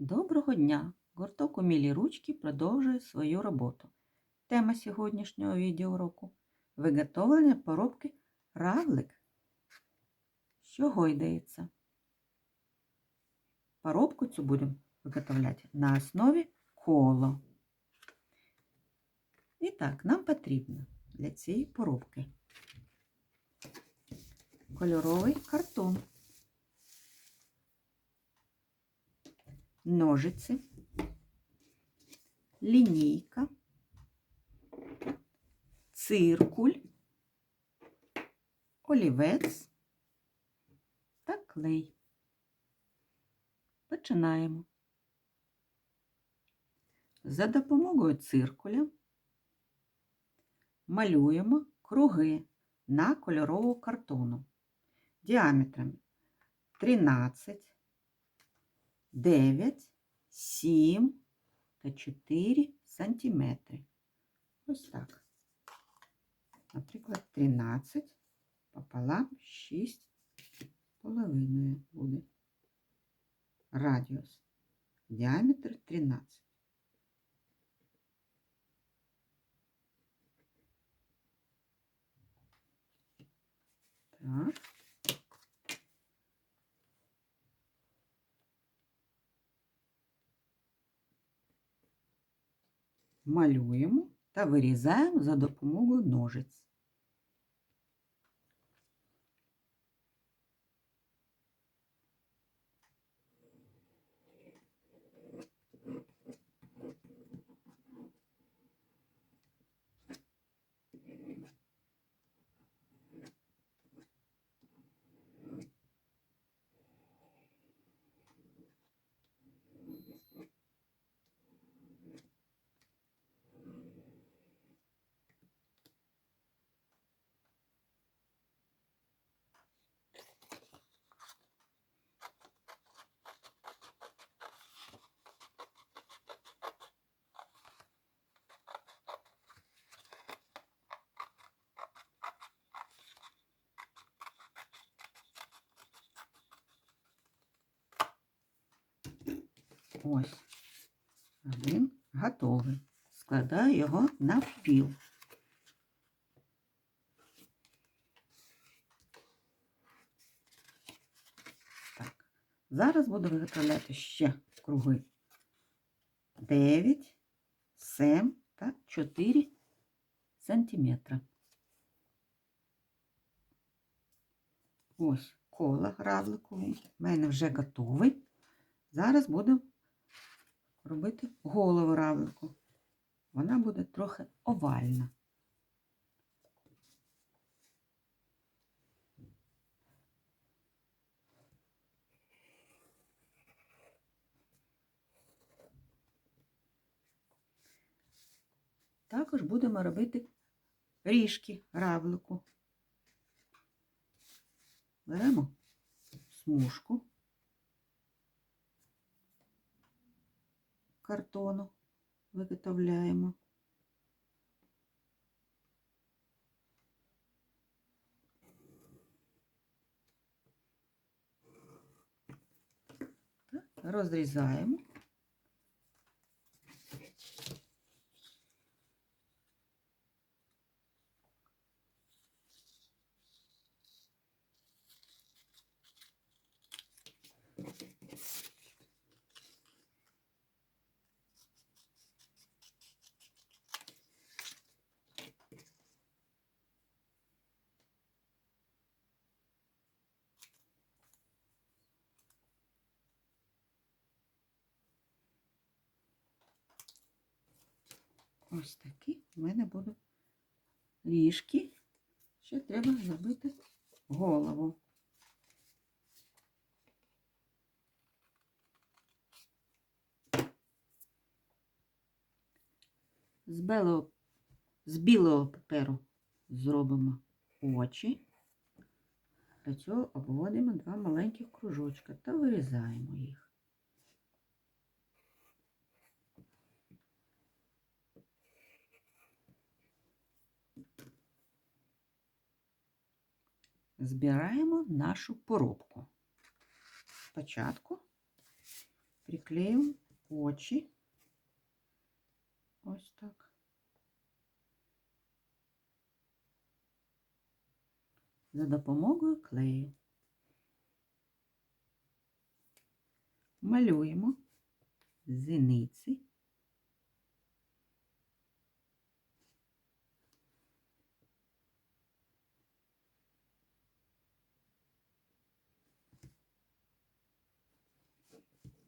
Доброго дня! Гурток «Умілі ручки продовжує свою роботу. Тема сьогоднішнього відеоуроку – виготовлення поробки равлик. З чого йдеться? Поробку цю будемо виготовляти на основі коло. І так, нам потрібно для цієї поробки кольоровий картон. Ножиці, лінійка, циркуль, олівець та клей. Починаємо. За допомогою циркуля малюємо круги на кольорову картону діаметром 13 9, 7 та 4 сантиметри. Ось так. Наприклад, 13 пополам 6 половиною буде. Радіус. Діаметр 13. Так. Малюємо та вирізаємо за допомогою ножиць. Ось один готовий. Складаю його навпіл. Так, зараз буду виготовляти ще круги 9, 7 та 4 сантиметра. Ось коло равликове. У мене вже готовий. Зараз буду робити голову равлику. Вона буде трохи овальна. Також будемо робити ріжки равлику. Беремо смужку. Картону виготовляємо. Розрізаємо. Ось такі в мене будуть ліжки. Ще треба зробити голову. З білого, з білого паперу зробимо очі. Для цього обводимо два маленьких кружочка та вирізаємо їх. Збираємо нашу поробку. Спочатку приклею очі. Ось так. За допомогою клею. Малюємо зіниці.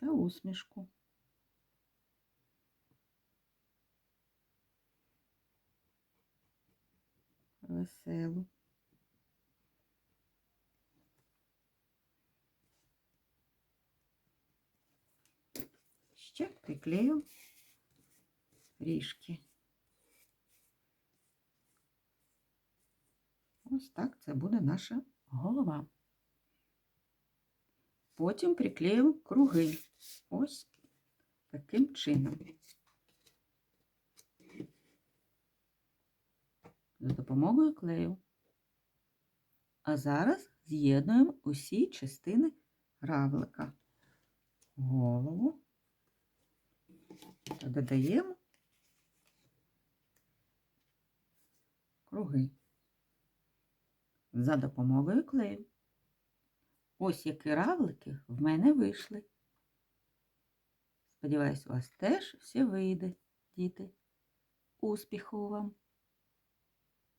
Та усмішку. Веселу. Ще приклею ріжки. Ось так це буде наша голова. Потім приклею круги. Ось таким чином. За допомогою клею. А зараз з'єднуємо усі частини равлика. Голову та додаємо круги за допомогою клею. Ось які равлики в мене вийшли. Сподіваюсь, у вас теж все вийде, діти. Успіху вам!